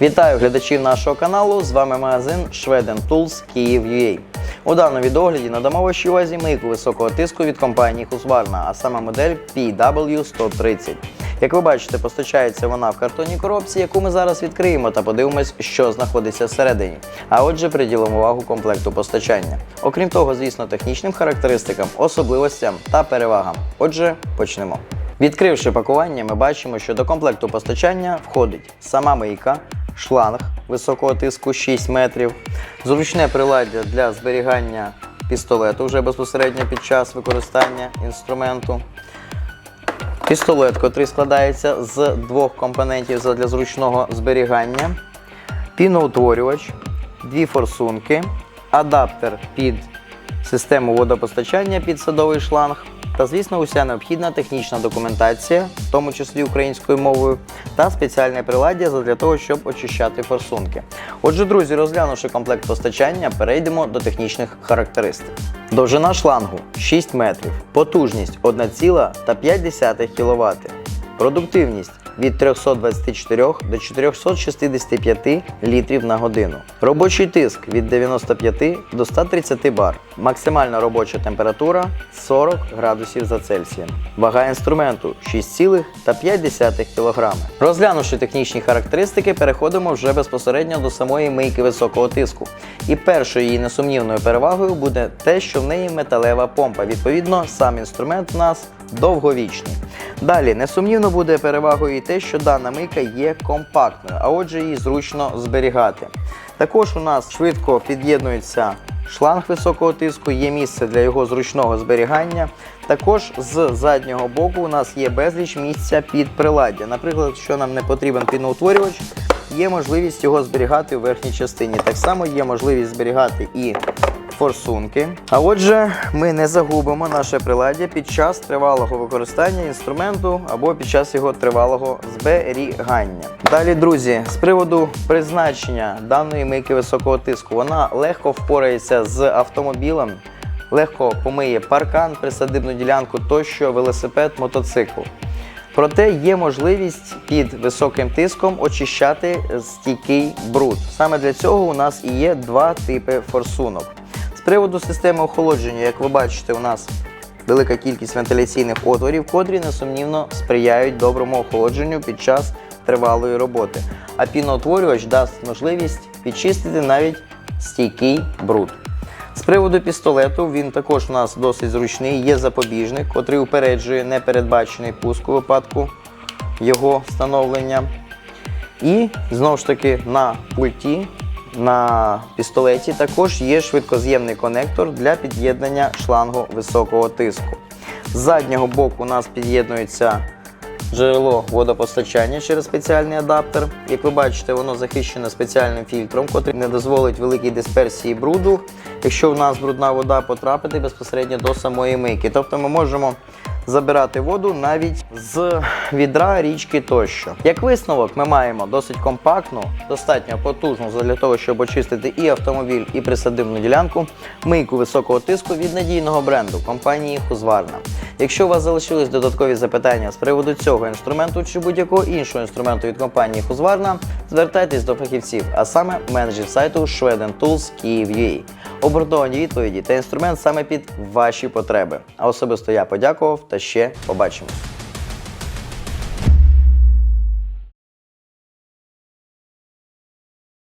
Вітаю глядачів нашого каналу. З вами магазин Шведен Tools Київ.UA. У даному відогляді надамо вашій увазі мийку високого тиску від компанії Husqvarna, а саме модель PW130. Як ви бачите, постачається вона в картонній коробці, яку ми зараз відкриємо та подивимось, що знаходиться всередині. А отже, приділимо увагу комплекту постачання. Окрім того, звісно, технічним характеристикам, особливостям та перевагам. Отже, почнемо. Відкривши пакування, ми бачимо, що до комплекту постачання входить сама мийка, шланг високого тиску 6 метрів, зручне приладдя для зберігання пістолету вже безпосередньо під час використання інструменту. Пістолет, котрий складається з двох компонентів для зручного зберігання, піноутворювач, дві форсунки, адаптер під систему водопостачання під садовий шланг та, звісно, уся необхідна технічна документація, в тому числі українською мовою, та спеціальне приладдя для того, щоб очищати форсунки. Отже, друзі, розглянувши комплект постачання, перейдемо до технічних характеристик. Довжина шлангу 6 метрів, потужність 1,5 кВт, продуктивність від 324 до 465 літрів на годину. Робочий тиск від 95 до 130 бар. Максимальна робоча температура 40 градусів за Цельсієм. Вага інструменту 6,5 кг. Розглянувши технічні характеристики, переходимо вже безпосередньо до самої мийки високого тиску. І першою її несумнівною перевагою буде те, що в неї металева помпа. Відповідно, сам інструмент у нас довговічний. Далі, несумнівно буде перевагою і те, що дана мийка є компактною, а отже, її зручно зберігати. Також у нас швидко під'єднується шланг високого тиску, є місце для його зручного зберігання. Також з заднього боку у нас є безліч місця під приладдя. Наприклад, якщо нам не потрібен піноутворювач, є можливість його зберігати у верхній частині. Так само є можливість зберігати і форсунки. А отже, ми не загубимо наше приладдя під час тривалого використання інструменту або під час його тривалого зберігання. Далі, друзі, з приводу призначення даної мийки високого тиску, вона легко впорається з автомобілем. Легко помиє паркан, присадибну ділянку тощо, велосипед, мотоцикл. Проте є можливість під високим тиском очищати стійкий бруд. Саме для цього у нас і є два типи форсунок. Приводу системи охолодження, як ви бачите, у нас велика кількість вентиляційних отворів, котрі несумнівно сприяють доброму охолодженню під час тривалої роботи. А піноутворювач дасть можливість підчистити навіть стійкий бруд. З приводу пістолету, він також у нас досить зручний, є запобіжник, котрий упереджує непередбачений пуск у випадку його встановлення. І знову ж таки на пульті, на пістолеті також є швидкоз'ємний конектор для під'єднання шлангу високого тиску. З заднього боку у нас під'єднується джерело водопостачання через спеціальний адаптер. Як ви бачите, воно захищено спеціальним фільтром, який не дозволить великій дисперсії бруду, якщо в нас брудна вода потрапити безпосередньо до самої мийки. Тобто ми можемо забирати воду навіть з відра, річки тощо. Як висновок, ми маємо досить компактну, достатньо потужну для того, щоб очистити і автомобіль, і присадибну ділянку, мийку високого тиску від надійного бренду компанії Husqvarna. Якщо у вас залишились додаткові запитання з приводу цього інструменту чи будь-якого іншого інструменту від компанії Husqvarna, звертайтесь до фахівців, а саме менеджерів сайту Schweden Tools Kyiv.ua. Обґрунтовані відповіді та інструмент саме під ваші потреби. А особисто я подякував та ще побачимось.